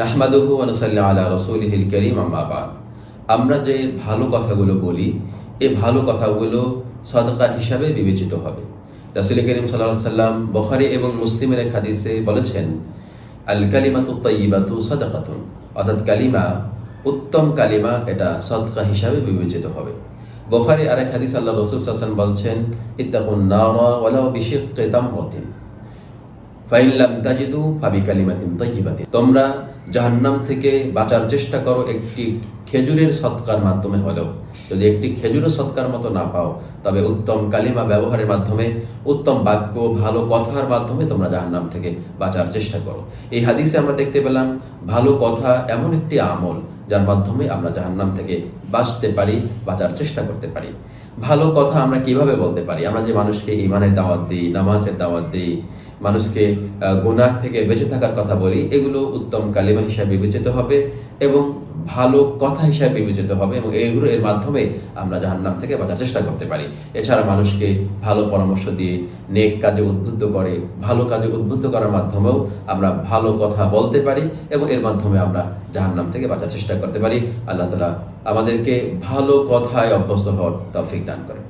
নাহমাদুহু আনসাল্লা আলা রসুলহিল করিম আম্মাবাদ আমরা যে ভালো কথাগুলো বলি এই ভালো কথাগুলো সদকা হিসাবে বিবেচিত হবে। রাসুল করিম সাল্লাহ সাল্লাম বখারি এবং মুসলিমের এক হাদিসে বলেছেন, আল কালিমাতু তৈবাতু সদাকাতুন। অর্থাৎ কালিমা, উত্তম কালিমা, এটা সদকা হিসাবে বিবেচিত হবে। বখারি আরেক হাদিস আল্লাহ রসুল হাসান বলছেন, ইত্তাকুন নাওয়া ওয়ালাও বিশিক্কে তামহতিন ফাইনলাম তাজিদু ফাবি কালিমাতিন তৈবাতিন তোমরা জাহান্নাম থেকে বাঁচার চেষ্টা করো একটি খেজুরের সৎকার মাধ্যমে হলেও। যদি একটি খেজুরের সৎকার মতো না পাও, তবে উত্তম কালিমা ব্যবহারের মাধ্যমে, উত্তম বাক্য, ভালো কথার মাধ্যমে তোমরা জাহান্নাম থেকে বাঁচার চেষ্টা করো। এই হাদিসে আমরা দেখতে পেলাম, ভালো কথা এমন একটি আমল, যার মাধ্যমে আমরা জাহান্নাম থেকে বাঁচতে পারি, বাঁচার চেষ্টা করতে পারি। ভালো কথা আমরা কীভাবে বলতে পারি? আমরা যে মানুষকে ইমানের দাওয়াত দিই, নামাজের দাওয়াত দিই, মানুষকে গুনাহ থেকে বেঁচে থাকার কথা বলি, এগুলো উত্তম কালিমা হিসাবে বিবেচিত হবে এবং ভালো কথা হিসাবে বিবেচিত হবে এবং এইগুলো এর মাধ্যমে আমরা জাহান্নাম থেকে বাঁচার চেষ্টা করতে পারি। এছাড়া মানুষকে ভালো পরামর্শ দিয়ে, নেক কাজে উদ্বুদ্ধ করে, ভালো কাজে উদ্বুদ্ধ করার মাধ্যমেও আমরা ভালো কথা বলতে পারি এবং এর মাধ্যমে আমরা জাহান্নাম থেকে বাঁচার চেষ্টা করতে পারি। আল্লাহ তালা আমাদেরকে ভালো কথায় অভ্যস্ত হওয়ার তফিক দান করেন।